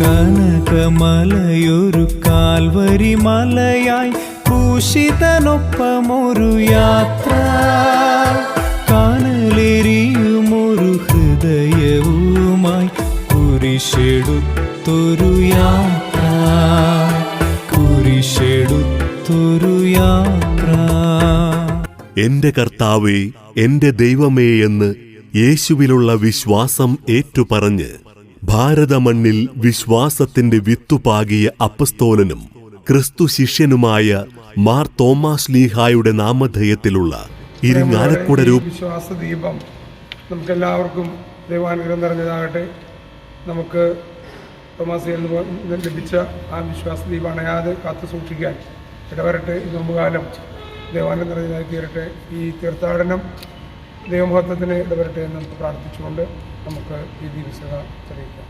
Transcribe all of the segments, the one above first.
കനകമലയൊരു Calvary മലയായി പൂഷിതനൊപ്പമൊരു യാത്ര. കാനലെരിയുമൊരു ഹൃദയവുമായി കുരിശെടുത്തൊരു യാത്ര. കുരിശെടുത്തൊരു യാത്ര. എന്റെ കർത്താവേ എന്റെ ദൈവമേ എന്ന് യേശുവിലുള്ള വിശ്വാസം ഏറ്റുപറഞ്ഞ് ഭാരതമണ്ണിൽ വിശ്വാസത്തിന്റെ വിത്തുപാകിയ അപ്പസ്തോലനും ക്രിസ്തു ശിഷ്യനുമായ മാർ തോമസ് ലീഹായുടെ നാമധേയത്തിലുള്ള ഇരിങ്ങാലക്കുട രൂപ വിശ്വാസ ദീപം നമുക്ക് എല്ലാവർക്കും ദൈവാനുഗ്രഹം നിറഞ്ഞതാകട്ടെ. നമുക്ക് തോമാസ് ലഭിച്ച ആ വിശ്വാസ ദീപം അണയാതെ കാത്തു സൂക്ഷിക്കാൻ ഇടവരട്ടെ. ഈ നോമ്പുകാലം ദൈവാനുഗ്രഹം നിറഞ്ഞതായി തീരട്ടെ. ഈ തീർത്ഥാടനം ദൈവമഹത്വത്തിന് ഇടവരട്ടെ എന്ന് നമുക്ക് പ്രാർത്ഥിച്ചുകൊണ്ട് നമുക്ക് ഈ വിശദ തെളിയിക്കാം.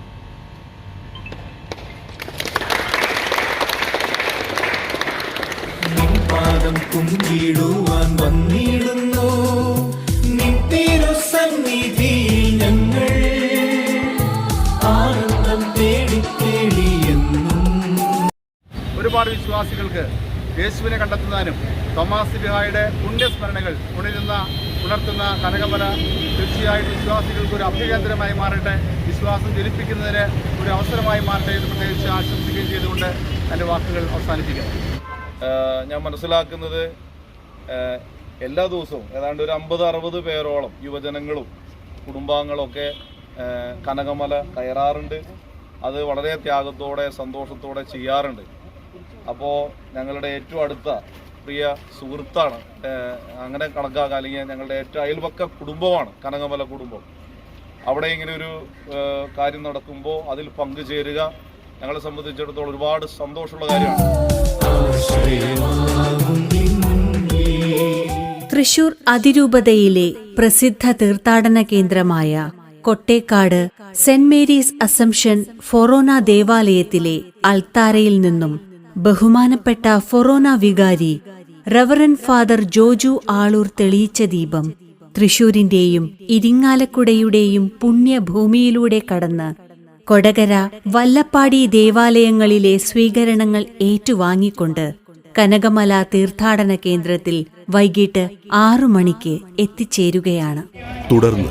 പാദം കുമ്പിടുവാൻ വന്നിടുന്നു. നിൻ തിരുസന്നിധിയിൽ ഞങ്ങൾ ആനന്ദം തേടി തേടിയെന്നും ഒരുപാട് വിശ്വാസികൾക്ക് യേശുവിനെ കണ്ടെത്തുന്നതിനും തോമാസ് ബിഹായുടെ പുണ്യസ്മരണകൾ ഉണരുന്ന ഉണർത്തുന്ന കനകമല തീർച്ചയായിട്ടും വിശ്വാസികൾക്ക് ഒരു അഭ്യകേന്ദ്രമായി മാറട്ടെ. വിശ്വാസം ജനിപ്പിക്കുന്നതിന് ഒരു അവസരമായി മാറട്ടെ എന്ന് പ്രത്യേകിച്ച് ആശംസിക്കുകയും ചെയ്തുകൊണ്ട് എന്റെ വാക്കുകൾ അവസാനിപ്പിക്കാം ഞാൻ മനസ്സിലാക്കുന്നത് എല്ലാ ദിവസവും ഏതാണ്ട് ഒരു അമ്പത് അറുപത് പേരോളം യുവജനങ്ങളും കുടുംബാംഗങ്ങളൊക്കെ കനകമല കയറാറുണ്ട്. അത് വളരെ ത്യാഗത്തോടെ സന്തോഷത്തോടെ ചെയ്യാറുണ്ട്. അപ്പോൾ ഞങ്ങളുടെ ഏറ്റവും അടുത്ത പ്രിയ സുഹൃത്താണ്. അങ്ങനെ കണക്കാക്കുക അല്ലെങ്കിൽ ഞങ്ങളുടെ ഏറ്റവും അയൽപക്ക കുടുംബമാണ് കനകമല കുടുംബം. അവിടെ ഇങ്ങനെ ഒരു കാര്യം നടക്കുമ്പോൾ അതിൽ പങ്കുചേരുക ഞങ്ങളെ സംബന്ധിച്ചിടത്തോളം ഒരുപാട് സന്തോഷമുള്ള കാര്യമാണ്. തൃശൂർ അതിരൂപതയിലെ പ്രസിദ്ധ തീർത്ഥാടന കേന്ദ്രമായ കൊട്ടേക്കാട് സെന്റ് മേരീസ് അസംഷൻ ഫൊറോന ദേവാലയത്തിലെ അൾത്താരയിൽ നിന്നും ബഹുമാനപ്പെട്ട ഫൊറോന വികാരി റവറൻ ഫാദർ ജോജു ആളൂർ തെളിയിച്ച ദീപം തൃശൂരിന്റെയും ഇരിങ്ങാലക്കുടയുടെയും പുണ്യഭൂമിയിലൂടെ കടന്ന് കൊടകര വല്ലപ്പാടി ദേവാലയങ്ങളിലെ സ്വീകരണങ്ങൾ ഏറ്റുവാങ്ങിക്കൊണ്ട് കനകമല തീർത്ഥാടന കേന്ദ്രത്തിൽ വൈകിട്ട് ആറു മണിക്ക് എത്തിച്ചേരുകയാണ്. തുടർന്ന്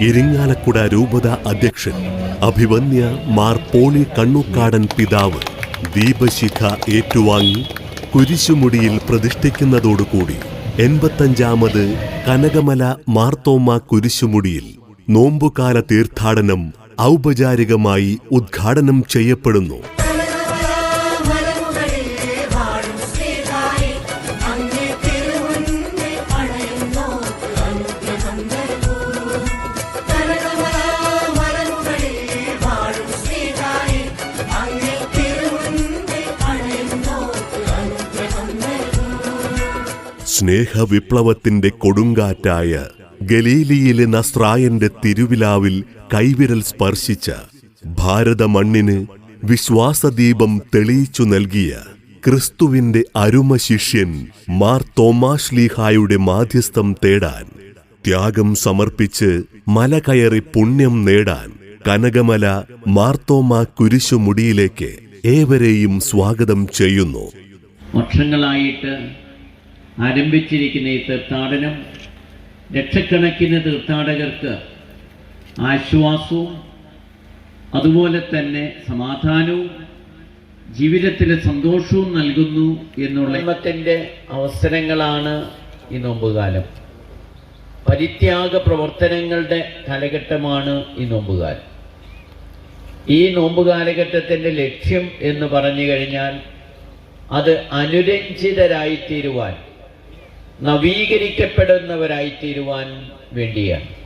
ഇരിങ്ങാലക്കുട രൂപത അധ്യക്ഷൻ അഭിവന്യ മാർ പോളി കണ്ണുക്കാടൻ പിതാവ് ദീപശിഖ ഏറ്റുവാങ്ങി കുരിശുമുടിയിൽ പ്രതിഷ്ഠിക്കുന്നതോടുകൂടി എൺപത്തഞ്ചാമത് കനകമല മാർത്തോമ കുരിശുമുടിയിൽ നോമ്പുകാല തീർത്ഥാടനം ഔപചാരികമായി ഉദ്ഘാടനം ചെയ്യപ്പെടുന്നു. സ്നേഹവിപ്ലവത്തിന്റെ കൊടുങ്കാറ്റായ ഗലീലിയിലെ നസ്രായന്റെ തിരുവിലാവിൽ കൈവിരൽ സ്പർശിച്ച ഭാരത മണ്ണിന് വിശ്വാസദീപം തെളിയിച്ചു നൽകിയ ക്രിസ്തുവിന്റെ അരുമ ശിഷ്യൻ മാർ തോമാശ്ലീഹായുടെ മാധ്യസ്ഥം തേടാൻ ത്യാഗം സമർപ്പിച്ച് മല കയറി പുണ്യം നേടാൻ കനകമല മാർത്തോമ കുരിശുമുടിയിലേക്ക് ഏവരെയും സ്വാഗതം ചെയ്യുന്നു. വർഷങ്ങളായിട്ട് ആരംഭിച്ചിരിക്കുന്ന ഈ തീർത്ഥാടനം ലക്ഷക്കണക്കിന് തീർത്ഥാടകർക്ക് ആശ്വാസവും അതുപോലെ തന്നെ സമാധാനവും ജീവിതത്തിലെ സന്തോഷവും നൽകുന്നു എന്നുള്ള ജന്മത്തിന്റെ അവസരങ്ങളാണ് ഈ നോമ്പുകാലം. പരിത്യാഗ പ്രവർത്തനങ്ങളുടെ കാലഘട്ടമാണ് ഈ നോമ്പുകാലം. ഈ നോമ്പ് കാലഘട്ടത്തിന്റെ ലക്ഷ്യം എന്ന് പറഞ്ഞു കഴിഞ്ഞാൽ അത് അനുരഞ്ജിതരായിത്തീരുവാൻ നവീകരിക്കപ്പെടുന്നവരായിത്തീരുവാൻ വേണ്ടിയാണ്.